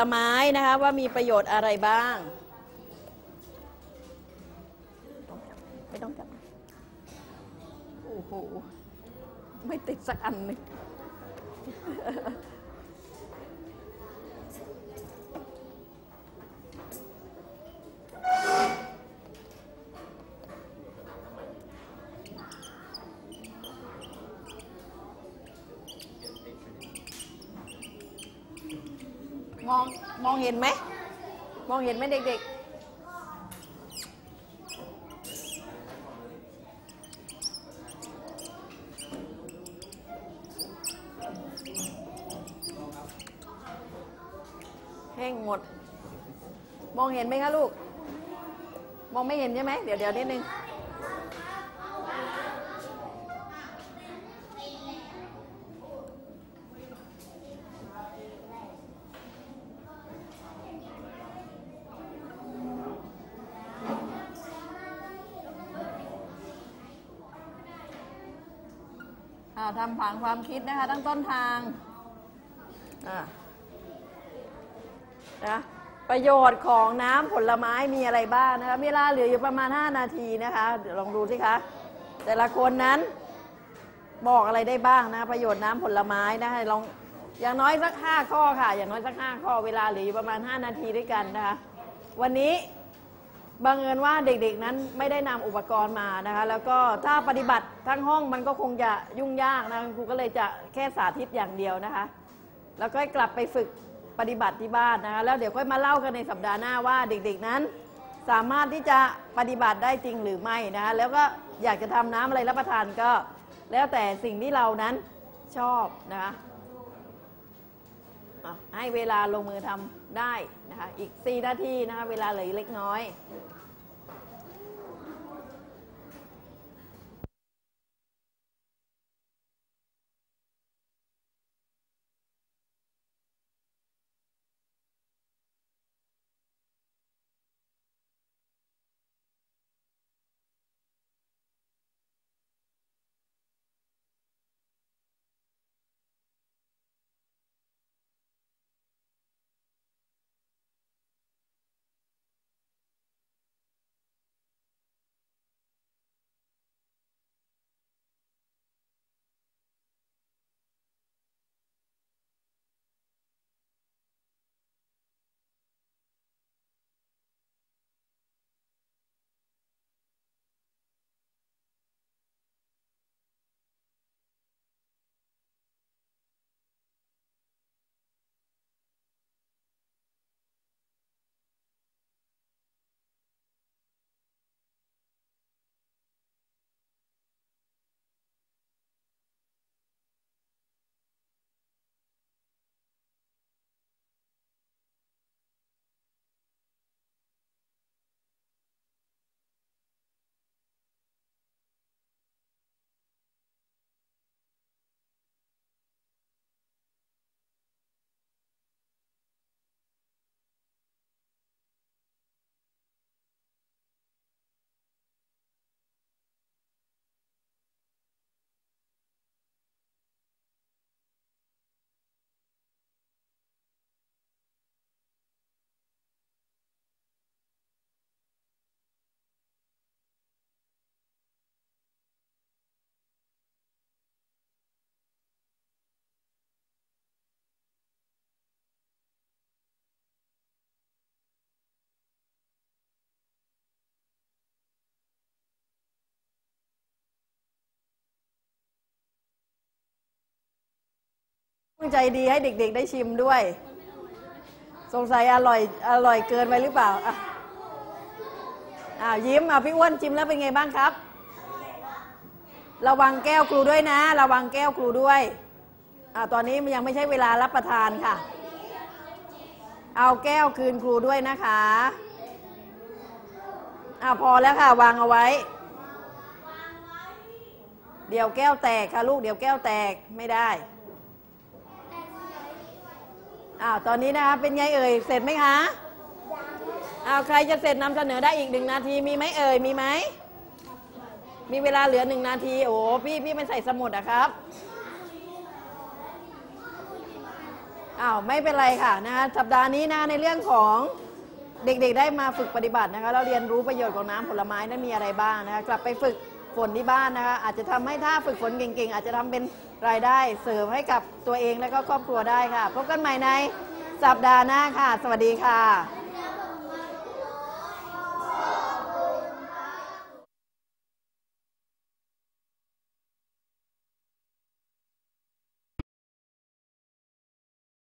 น้ำผลไม้นะคะว่ามีประโยชน์อะไรบ้าง ไม่ต้องจับโอ้โห ไม่ติดสักอันหนึ่ง มองมองเห็นไหม มองเห็นไหมเด็กๆ แห้งหมด มองเห็นไหมคะลูก มองไม่เห็นใช่ไหม เดี๋ยวเดี๋ยวนิดนึง ทำผังความคิดนะคะ ตั้งต้นทางนะประโยชน์ของน้ำผลไม้มีอะไรบ้างนะคะมีเวลาเหลืออยู่ประมาณ 5 นาทีนะคะเดี๋ยวลองดูสิคะแต่ละคนนั้นบอกอะไรได้บ้างนะ ประโยชน์น้ำผลไม้นะคะลองอย่างน้อยสัก 5 ข้อค่ะ อย่างน้อยสัก 5 ข้อเวลาเหลืออยู่ประมาณ 5 นาทีด้วยกันนะคะ วันนี้ บังเอิญว่าเด็กๆนั้นไม่ได้นำอุปกรณ์มานะคะ แล้วก็ถ้าปฏิบัติทั้งห้องมันก็คงจะยุ่งยากนะคุณครูก็เลยจะแค่สาธิตอย่างเดียวนะคะ แล้วก็กลับไปฝึกปฏิบัติที่บ้านนะคะ แล้วเดี๋ยวค่อยมาเล่ากันในสัปดาห์หน้าว่าเด็กๆนั้น สามารถที่จะปฏิบัติได้จริงหรือไม่นะคะแล้วก็อยากจะทำน้ำอะไรรับประทานก็ แล้วแต่สิ่งที่เรานั้นชอบนะคะให้เวลาลงมือทำได้นะคะ อีก 4 นาทีนะคะ เวลาเหลือเล็กน้อย ใจดีให้เด็กๆได้ชิมด้วย สงสัยอร่อยอร่อยเกินไปหรือเปล่าอะอ่ายิ้มอะพี่อ้วนชิมแล้วเป็นไงบ้างครับ ระวังแก้วครูด้วยนะ ระวังแก้วครูด้วยอ่าตอนนี้มันยังไม่ใช่เวลารับประทานค่ะ เอาแก้วคืนครูด้วยนะคะอ่าพอแล้วค่ะ วางเอาไว้ เดี๋ยวแก้วแตกค่ะลูกเดี๋ยวแก้วแตกไม่ได้ อ้าวตอนนี้นะคะเป็นไงเอ่ยเสร็จไหมคะอ้าวใครจะเสร็จนำเสนอได้อีกหนึ่งนาทีมีไหมเอ่ยมีไหมมีเวลาเหลือหนึ่งนาทีโอ้พี่พี่ไม่ใส่สมุดอะครับอ้าวไม่เป็นไรค่ะนะคะสัปดาห์นี้นะในเรื่องของเด็กๆได้มาฝึกปฏิบัตินะคะเราเรียนรู้ประโยชน์ของน้ำผลไม้นั้นมีอะไรบ้างนะคะกลับไปฝึก ฝนที่บ้านนะคะ อาจจะทำให้ถ้าฝึกฝนเก่งๆ อาจจะทำเป็นรายได้เสริมให้กับตัวเองและก็ครอบครัวได้ค่ะ พบกันใหม่ในสัปดาห์หน้าค่ะ สวัสดีค่ะ